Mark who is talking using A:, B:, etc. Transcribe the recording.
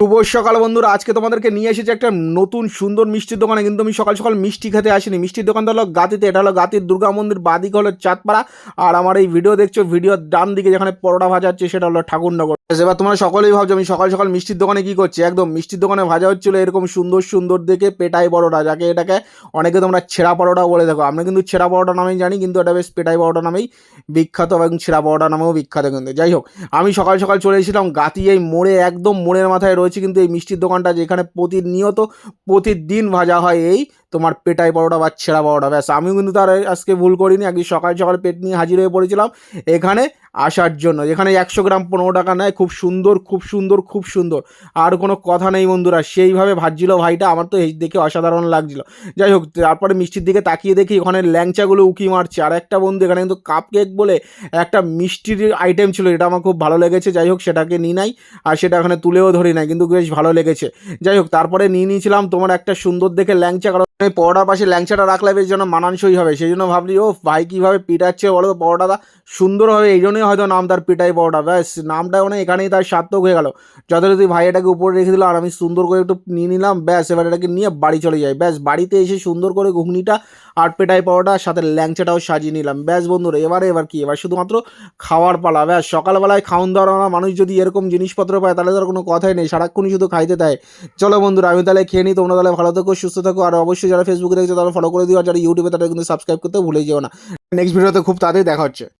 A: শুভ সকাল বন্ধুরা, আজকে তোমাদেরকে নিয়ে এসেছি একটা নতুন সুন্দর মিষ্টির দোকানে। কিন্তু আমি সকাল সকাল মিষ্টি খেতে আসিনি। মিষ্টির দোকানটা হলো গাতিতে, এটা হলো গাতির দুর্গা মন্দির, বাদিকে হলো চাঁদপাড়া। আর আমার এই ভিডিও দেখছ, ভিডিওর ডান দিকে যেখানে পরোটা ভাজা হচ্ছে, সেটা হলো ঠাকুরনগর। এবার তোমরা সকলেই ভাবছ, আমি সকাল সকাল মিষ্টির দোকানে কি করছি? একদম মিষ্টির দোকানে ভাজা হচ্ছিল এরকম সুন্দর সুন্দর দেখে পেটাই পরোটা, যাকে এটাকে অনেকে তোমরা ছেঁড়া পরোটা বলে দেখো। আমরা কিন্তু ছেঁড়া পরোটা নামেই জানি, কিন্তু এটা বেশ পেটাই পরোটা নামেই বিখ্যাত এবং ছেঁড়া পরোটা নামেও বিখ্যাত কিন্তু। যাই হোক, আমি সকাল সকাল চলে এসেছিলাম গাতি এই মোড়ে, একদম মোড়ের মাথায় রয়েছে কিন্তু এই মিষ্টির দোকানটা, যেখানে প্রতিনিয়ত প্রতিদিন ভাজা হয় এই তোমার পেটাই পরোটা বা ছেঁড়া পরোটা, ব্যাস। আমিও কিন্তু তার আজকে ভুল করিনি, একদিন সকাল সকাল পেট নিয়ে হাজির হয়ে পড়েছিলাম। এখানে আসার জন্য যেখানে একশো গ্রাম পনেরো টাকা নেয়, খুব সুন্দর খুব সুন্দর খুব সুন্দর। আর কোনো কথা নেই বন্ধুরা, সেইভাবে ভাজছিল ভাইটা, আমার তো এই দেখে অসাধারণ লাগছিল। যাই হোক, তারপরে মিষ্টির দিকে তাকিয়ে দেখি ওখানে ল্যাংচাগুলো উকি মারছে। আর একটা বন্ধু, এখানে কিন্তু কাপ কেক বলে একটা মিষ্টির আইটেম ছিল, এটা আমার খুব ভালো লেগেছে। যাই হোক, সেটাকে নিই নাই, আর সেটা এখানে তুলেও ধরি নাই, কিন্তু বেশ ভালো লেগেছে। যাই হোক, তারপরে নিয়ে নিয়েছিলাম তোমার একটা সুন্দর দেখে ল্যাংচা এই পরোটার পাশে ল্যাংচাটা রাখলে বেশ যেন মানানসই হবে। সেই জন্য ভাবলি ও ভাই কীভাবে পিটাচ্ছে বলো তো? পরোটাটা সুন্দর হবে, এই জন্যই হয়তো নাম তার পিটাই পরোটা। ব্যাস, নামটা মানে এখানেই তার সার্থক হয়ে গেল। যথারীতি ভাই এটাকে উপরে রেখে দিল, আর আমি সুন্দর করে একটু নিয়ে নিলাম। ব্যাস, এবার এটাকে নিয়ে বাড়ি চলে যাই। ব্যাস, বাড়িতে এসে সুন্দর করে ঘুগনিটা আর পেটাই পরোটার সাথে ল্যাংচাটাও সাজিয়ে নিলাম। ব্যাস বন্ধুরা, এবারে এবার কি? এবার শুধুমাত্র খাওয়ার পালা। ব্যাস, সকালবেলায় খাওন দাওয়া মানুষ যদি এরকম জিনিসপত্র পায়, তাহলে তার কোনো কথাই নেই। সারাক্ষণই শুধু খাইতে দেয়। চলো বন্ধুরা আমি তাহলে খেয়ে নিই। তোমরা তাহলে ভালো থাকো, সুস্থ থাকো, আর অবশ্যই যারা ফেসবুকে দেখছ তারা ফলো করে দিও আর যারা ইউটিউবে তারা কিন্তু সাবস্ক্রাইব করতে ভুলে যেও না। নেক্সট ভিডিওতে খুব তাড়াতাড়ি দেখা হচ্ছে।